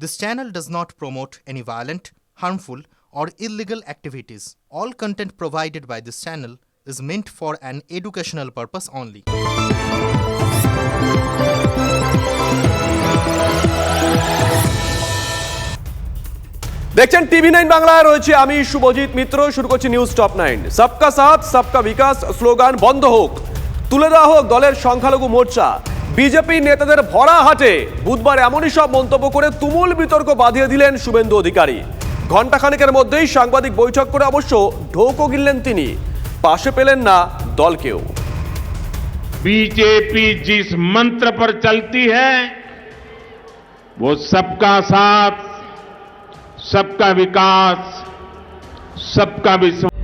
This channel does not promote any violent, harmful, or illegal activities. All content provided by this channel is meant for an educational purpose only. দেখছেন TV nine বাংলায় রয়েছে আমি শুভজিৎ মিত্র শুরু করছি news top nine সবকা সাথ সবকা বিকাশ slogan বন্ধ হোক তুলে দেওয়া হোক দলের সংখ্যালঘু মোর্চা বিজেপি নেতাদের ভরা হাটে বুধবার এমনই সব মন্তব্য করে তুমুল বিতর্ক বাঁধিয়ে দিলেন শুভেন্দু অধিকারী ঘণ্টাখানেকের মধ্যেই সাংবাদিক বৈঠক করে অবশ্য ঢোকও গিললেন তিনি পাশে পেলেন না দলকেও बीजेपी जिस मंत्र पर चलती है वो सबका साथ सबका विकास सबका विश्वास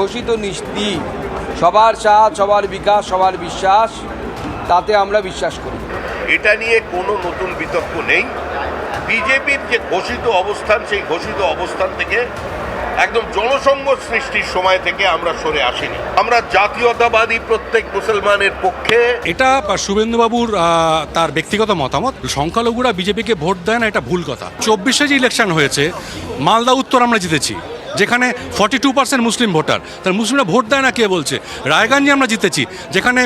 ঘোষিত নীতি সবার সাথ সবার বিকাশ সবার বিশ্বাস তাতে আমরা বিশ্বাস করি। এটা নিয়ে কোনো নতুন বিতর্ক নেই। বিজেপির যে ঘোষিত অবস্থান সেই ঘোষিত অবস্থান থেকে একদম জনসংঘ সৃষ্টির সময় থেকে আমরা সরে আসিনি। আমরা জাতীয়তাবাদী প্রত্যেক মুসলমানের পক্ষে এটা শুভেন্দুবাবুর তার ব্যক্তিগত মতামত সংখ্যালঘুরা বিজেপিকে ভোট দেয় না এটা ভুল কথা। চব্বিশে যে ইলেকশন হয়েছে মালদা উত্তর আমরা জিতেছি। যেখানে forty two percent Muslim voter. তার মুসলিমরা ভোট দেয় না কে বলছে? রায়গঞ্জে আমরা জিতেছি যেখানে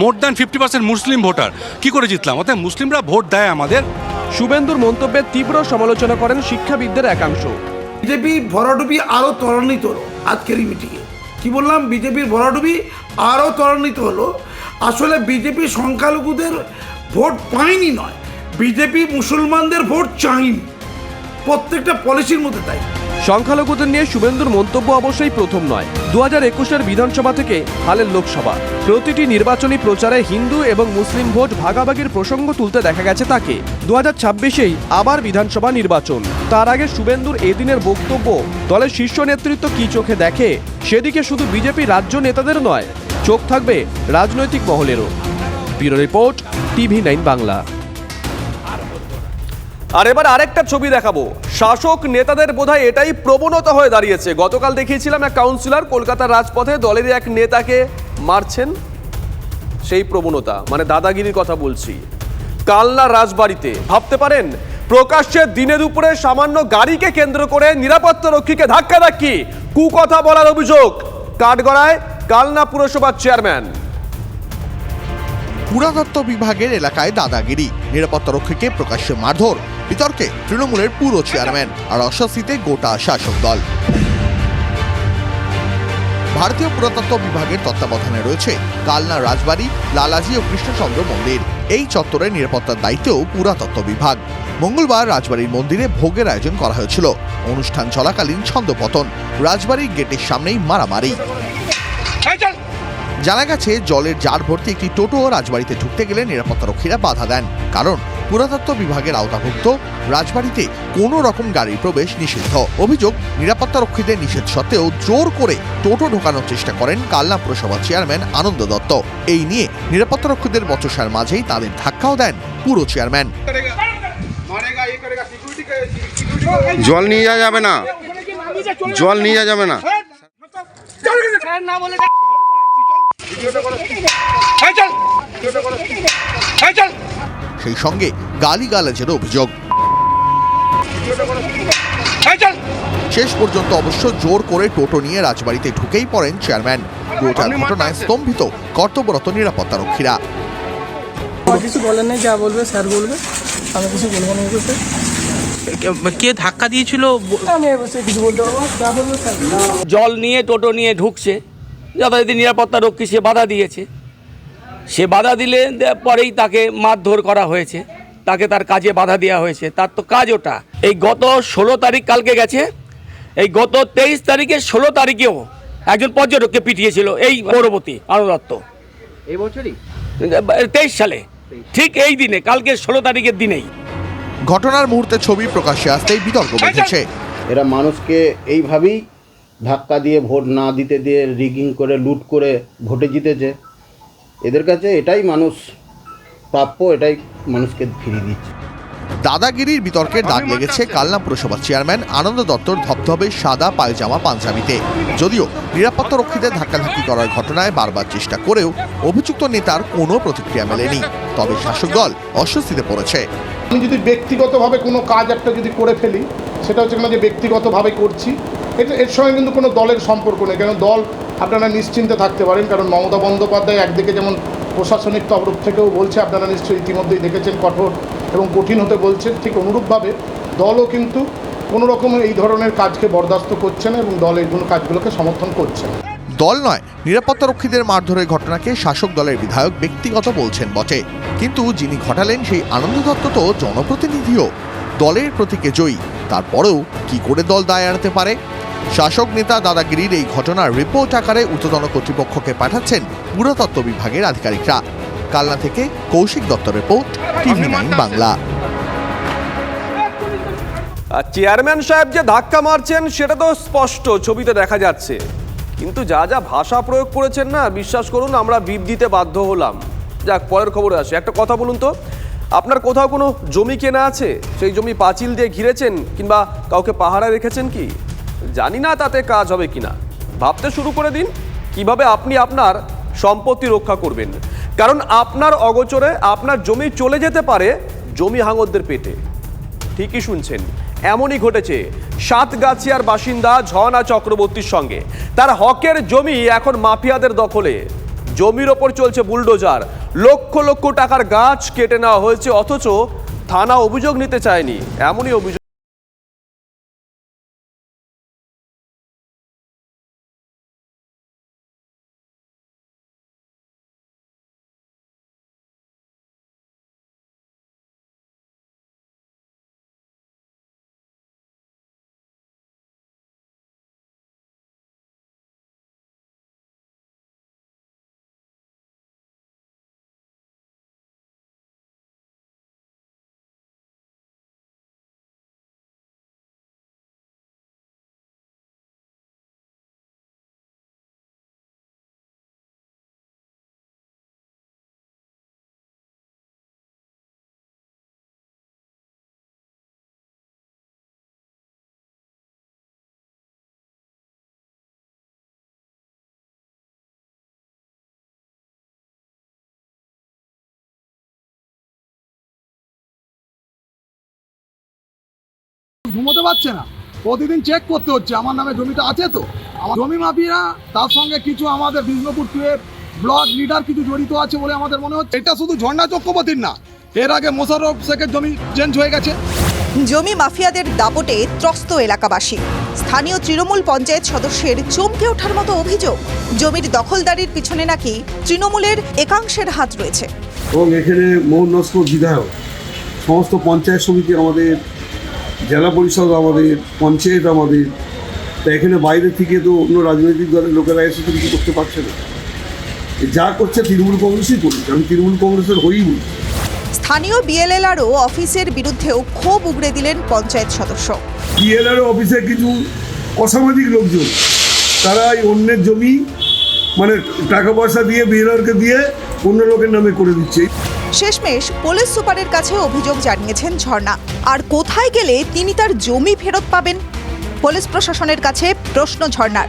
more than fifty percent Muslim voter. কি করে জিতলাম? অর্থাৎ মুসলিমরা ভোট দেয় আমাদের। শুভেন্দুর মন্তব্যের তীব্র সমালোচনা করেন শিক্ষাবিদদের একাংশ। বিজেপি ভরাডুবি আরও ত্বরান্বিত হলো আজকের এই মিটিংয়ে কি বললাম? বিজেপির ভরাডুবি আরও ত্বরান্বিত হলো। আসলে বিজেপি সংখ্যালঘুদের ভোট পায়নি নয় বিজেপি মুসলমানদের ভোট চায়নি। প্রত্যেকটা পলিসির মধ্যে তাই। সংখ্যালঘুদের নিয়ে শুভেন্দুর মন্তব্য অবশ্যই প্রথম নয়। দু হাজার একুশের বিধানসভা থেকে হালের লোকসভা। প্রতিটি নির্বাচনী প্রচারে হিন্দু এবং মুসলিম ভোট ভাগাভাগির প্রসঙ্গ তুলতে দেখা গেছে তাকে। দু হাজার ছাব্বিশেই আবার বিধানসভা নির্বাচন। তার আগে শুভেন্দুর এদিনের বক্তব্য, দলের শীর্ষ নেতৃত্ব কি চোখে দেখে, সেদিকে শুধু বিজেপি রাজ্য নেতাদের নয়, চোখ থাকবে রাজনৈতিক মহলেরও। Bureau report, TV nine Bangla. আর এবার আরেকটা ছবি দেখাবো। শাসক নেতাদের বোধহয় এটাই প্রবণতা হয়ে দাঁড়িয়েছে। গতকাল দেখিয়েছিলাম এক কাউন্সিলর কলকাতার রাজপথে দলের এক নেতাকে মারছেন। সেই প্রবণতা মানে দাদাগিরির কথা বলছি। কালনা রাজবাড়িতে, ভাবতে পারেন, প্রকাশ্যে দিনের উপরে সামান্য গাড়িকে কেন্দ্র করে নিরাপত্তা রক্ষীকে ধাক্কা ধাক্কি কুকথা বলার অভিযোগ, কাঠগড়ায় কালনা পুরসভার চেয়ারম্যান। পুরাতত্ত্ব বিভাগের এলাকায় দাদাগিরি, নিরাপত্তা রক্ষীকে প্রকাশ্যে মারধর। বিতর্কে তৃণমূলের পুরো চেয়ারম্যান আর অস্বস্তিতে গোটা শাসক দল। ভারতীয় পুরাতত্ত্ব বিভাগের তত্ত্বাবধানে রয়েছে কালনা রাজবাড়ি লালাজি ও কৃষ্ণচন্দ্র মন্দির। এই চত্বরের নিরাপত্তার দায়িত্বেও পুরাতত্ত্ব বিভাগ। মঙ্গলবার রাজবাড়ির মন্দিরে ভোগের আয়োজন করা হয়েছিল। অনুষ্ঠান চলাকালীন ছন্দপতন রাজবাড়ির গেটের সামনেই মারামারি। জানা গেছে জলের জার ভর্তি একটি টোটো রাজবাড়িতে ঢুকতে গেলে নিরাপত্তারক্ষীরা বাধা দেন। কারণ পুরাতত্ত্ব বিভাগের আওতাভুক্ত রাজবাড়িতে কোনো রকম গাড়ির প্রবেশ নিষিদ্ধ। অভিযোগ নিরাপত্তারক্ষীদের নিষেধ সত্ত্বেও জোর করে টোটো ঢোকানোর চেষ্টা করেন কালনা পুরসভা চেয়ারম্যান আনন্দ দত্ত। এই নিয়ে নিরাপত্তারক্ষীদের বচসার মাঝেই তাদের ধাক্কাও দেন পুরো চেয়ারম্যান। জল নিয়ে যাওয়া যাবে না। জল নিয়ে যাওয়া যাবে না। সেই সঙ্গে গালিগালাজেরও অভিযোগ। শেষ পর্যন্ত অবশ্য জোর করে টোটো নিয়ে রাজবাড়িতে ঢুকেই পড়েন চেয়ারম্যান। গোটা ঘটনায় স্তম্ভিত কর্তব্যরত নিরাপত্তারক্ষীরা। কিছু বলেন নাই যা বলবে স্যার বলবে। আমি কিছু বলব না কে ধাক্কা দিয়েছিল? আমি এবছর কিছু বলতে পারব। না। যা বলবে স্যার। জল নিয়ে টোটো নিয়ে ঢুকছে। যথারীতি নিরাপত্তা রক্ষী সে বাধা দিয়েছে। সে বাধা দিলে পরেই তাকে মারধর করা হয়েছে। তাকে তার কাজে বাধা দেওয়া হয়েছে। তার তো কাজ ওটা। এই গত ষোলো তারিখ কালকে গেছে। এই গত তেইশ তারিখে ষোলো তারিখেও একজন পর্যটককে পিটিয়েছিল এই পরবর্তী আনুদত্ত এই বছরই? তেইশ সালে। ঠিক এই দিনে কালকে ষোলো তারিখের দিনেই। ঘটনার মুহূর্তে ছবি প্রকাশ্যে আসতেই বিতর্ক বেঁধেছে। এরা মানুষকে এইভাবেই ধাক্কা দিয়ে ভোট না দিতে দিয়ে রিগিং করে লুট করে ভোটে জিতেছে। এদের কাছে এটাই মানুষ প্রাপ্য এটাই মানুষকে ফিরিয়ে দিচ্ছে। দাদাগিরির বিতর্কের দাগ লেগেছে কালনা পুরসভার চেয়ারম্যান আনন্দ দত্তর ধবধবে সাদা পায়জামা পাঞ্জাবিতে। যদিও নিরাপত্তা রক্ষীদের ধাক্কাধাক্কি করার ঘটনায় বারবার চেষ্টা করেও অভিযুক্ত নেতার কোনো প্রতিক্রিয়া মেলেনি। তবে শাসক দল অস্বস্তিতে পড়েছে। আমি যদি ব্যক্তিগতভাবে কোনো কাজ একটা যদি করে ফেলি সেটা হচ্ছে না যে ব্যক্তিগতভাবে করছি এটা এর সঙ্গে কিন্তু কোনো দলের সম্পর্ক নেই। কারণ দল আপনারা নিশ্চিন্তে থাকতে পারেন, কারণ মমতা বন্দ্যোপাধ্যায় একদিকে যেমন প্রশাসনিক তরফ থেকেও বলছে, আপনারা নিশ্চয়ই ইতিমধ্যেই দেখেছেন কঠোর এবং কঠিন হতে বলছেন, ঠিক অনুরূপভাবে দলও কিন্তু কোনো রকমের এই ধরনের কাজকে বরদাস্ত করছে না এবং দল এইগুলো কাজগুলোকে সমর্থন করছে না। দল নয়, নিরাপত্তারক্ষীদের মারধরের ঘটনাকে শাসক দলের বিধায়ক ব্যক্তিগত বলছেন বটে। কিন্তু যিনি ঘটালেন সেই আনন্দ দত্ত তো জনপ্রতিনিধিও। দলের প্রতীকে জয়ী, তারপরেও কি করে দল দায় এড়াতে পারে? শাসক নেতা দাদাগিরির এই ঘটনার রিপোর্ট আকারে ঊর্ধ্বতন কর্তৃপক্ষকে পাঠাচ্ছেন পুরাতত্ত্ব বিভাগের আধিকারিকরা। কালনা থেকে Koushik Dutta report, TV nine Bangla. Chairman সাহেব যে ধাক্কা মারছেন, সেটা তো স্পষ্ট, ছবিতে দেখা যাচ্ছে। কিন্তু যা যা ভাষা প্রয়োগ করেছেন না, বিশ্বাস করুন, আমরা বিপ দিতে বাধ্য হলাম। যাক, পরের খবরে আসে। একটা কথা বলুন তো, আপনার কোথাও কোনো জমি কেনা আছে? সেই জমি পাঁচিল দিয়ে ঘিরেছেন কিংবা কাউকে পাহারা রেখেছেন কি? জানি না তাতে কাজ হবে কিনা। ভাবতে শুরু করে দিন কীভাবে আপনি আপনার সম্পত্তি রক্ষা করবেন। কারণ আপনার অগোচরে আপনার জমি চলে যেতে পারে জমি হাঙরদের পেটে। ঠিকই শুনছেন, এমনই ঘটেছে সাতগাছিয়ার বাসিন্দা ঝনা চক্রবর্তীর সঙ্গে। তার হকের জমি এখন মাফিয়াদের দখলে। জমির ওপর চলছে বুলডোজার। লক্ষ লক্ষ টাকার গাছ কেটে নেওয়া হয়েছে, অথচ থানা অভিযোগ নিতে চায়নি। এমনই অভিযোগ। ঘুমোতে পারছে না। প্রতিদিন চেক করতে হচ্ছে। আমার নামে জমিটা আছে তো। আমার জমি মাফিয়া তার সঙ্গে কিছু আমাদের বিষ্ণুপুর টুয়ের ব্লক লিডার কিছু জড়িত আছে বলে আমাদের মনে হচ্ছে। এটা শুধু ঝর্ণা চক্রবর্তীর না এর আগে মোশাররফ শেখের জমি চেঞ্জ হয়ে গেছে। জমি মাফিয়াদের দাপটে ত্রস্ত এলাকাবাসী। স্থানীয় তৃণমূল পঞ্চায়েত সদস্যের চমকে ওঠার মতো অভিযোগ। জমির দখলদারির পিছনে নাকি তৃণমূলের একাংশের হাত রয়েছে। এবং এখানে মোহন নস্কর বিধায়ক সমস্ত পঞ্চায়েত সমিতি আমাদের জেলা পরিষদ আমাদের পঞ্চায়েত আমাদের তা এখানে বাইরে থেকে তো অন্য রাজনৈতিক দলের লোকেরা এসে তো কিছু করতে পারছে না। যা করছে তৃণমূল কংগ্রেসই করছে আমি তৃণমূল কংগ্রেসের হয়েই বলি স্থানীয় বিএলএলআরও অফিসের বিরুদ্ধেও ক্ষোভ উগড়ে দিলেন পঞ্চায়েত সদস্য। ডিএলআর অফিসে কিছু অসামাজিক লোকজন তারা এই অন্যের জমি মানে টাকা পয়সা দিয়ে বিএলআরকে দিয়ে অন্য লোকের নামে করে দিচ্ছে। শেষমেশ পুলিশ সুপারের কাছে অভিযোগ জানিয়েছেন ঝর্ণা। আর কোথায় গেলে তিনি তার জমি ফেরত পাবেন? পুলিশ প্রশাসনের কাছে প্রশ্ন ঝর্ণার।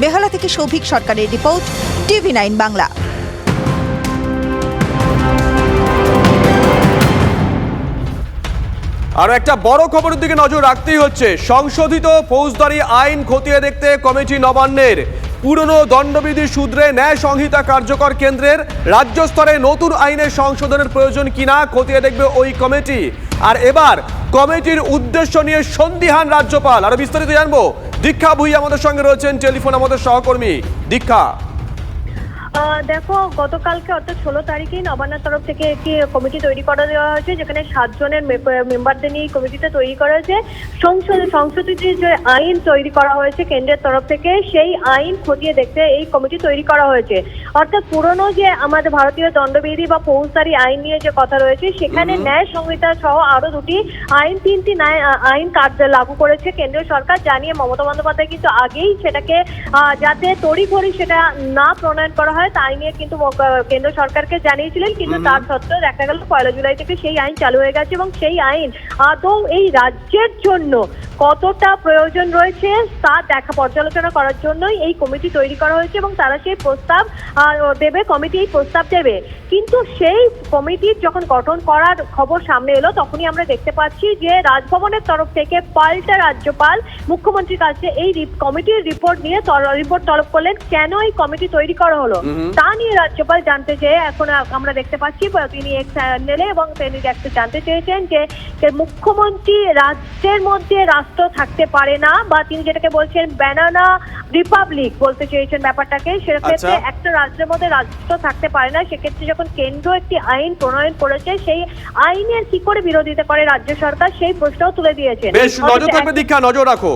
বেহালা থেকে সৌভিক সরকারের রিপোর্ট, টিভি নাইন বাংলা। আরও একটা বড় খবরের দিকে নজর রাখতেই হচ্ছে, সংশোধিত ফৌজদারি আইন খতিয়ে দেখতে কমিটি নবান্নের। পুরনো দণ্ডবিধি সূত্রে ন্যায় সংহিতা কার্যকর কেন্দ্রের রাজ্য স্তরে নতুন আইনের সংশোধনের প্রয়োজন কিনা খতিয়ে দেখবে ওই কমিটি। আর এবার কমিটির উদ্দেশ্য নিয়ে সন্দিহান রাজ্যপাল। আরও বিস্তারিত জানব। দীক্ষা ভুই আমাদের সঙ্গে রয়েছেন টেলিফোন আমাদের সহকর্মী দীক্ষা। দেখো গতকালকে অর্থাৎ ষোলো তারিখেই নবান্নের তরফ থেকে একটি কমিটি তৈরি করে দেওয়া হয়েছে যেখানে সাতজনের মেম্বারদের নিয়ে কমিটিটা তৈরি করা হয়েছে। সংসদ সংশোধিত যে আইন তৈরি করা হয়েছে কেন্দ্রের তরফ থেকে সেই আইন খতিয়ে দেখতে এই কমিটি তৈরি করা হয়েছে। অর্থাৎ পুরনো যে আমাদের ভারতীয় দণ্ডবিধি বা ফৌজদারি আইন নিয়ে যে কথা রয়েছে সেখানে ন্যায় সংহিতা সহ আরও দুটি আইন তিনটি ন্যায় আইন কার্য লাগু করেছে কেন্দ্রীয় সরকার জানিয়ে মমতা বন্দ্যোপাধ্যায় কিন্তু আগেই সেটাকে আহ, যাতে তড়িঘড়ি সেটা না প্রণয়ন করা হয় তাই নিয়ে কিন্তু কেন্দ্র সরকারকে জানিয়েছিলেন কিন্তু তার সত্ত্বেও দেখা গেল পয়লা জুলাই থেকে সেই আইন চালু হয়ে গেছে এবং সেই আইন আদৌ এই রাজ্যের জন্য কতটা প্রয়োজন রয়েছে তা দেখা পর্যালোচনা করার জন্যই এই কমিটি তৈরি করা হয়েছে এবং তারা সেই প্রস্তাব দেবে কমিটি এই প্রস্তাব দেবে। কিন্তু সেই কমিটির যখন গঠন করার খবর সামনে এলো তখনই আমরা দেখতে পাচ্ছি যে রাজভবনের তরফ থেকে পাল্টা রাজ্যপাল মুখ্যমন্ত্রীর কাছে এই কমিটির রিপোর্ট নিয়ে রিপোর্ট তলব করলেন কেন এই কমিটি তৈরি করা হলো? তা নিয়ে রাজ্যপাল জানতে চেয়ে এখন আমরা দেখতে পাচ্ছি তিনি এক চ্যানেলে এবং তিনি জানতে চেয়েছেন যে মুখ্যমন্ত্রী রাজ্যের মধ্যে রাষ্ট্র থাকতে পারে না বা তিনি যেটাকে বলছেন ব্যানানা রিপাবলিক বলতে চেয়েছেন ব্যাপারটাকে সেক্ষেত্রে আচ্ছা। একটা রাজ্যের মধ্যে রাষ্ট্র থাকতে পারে না। সেক্ষেত্রে যখন কেন্দ্র একটি আইন প্রণয়ন করেছে সেই আইনের কি করে বিরোধিতা করে রাজ্য সরকার? সেই প্রশ্নও তুলে দিয়েছেন। বেশ নজর থাকবে দীক্ষা নজর রাখো।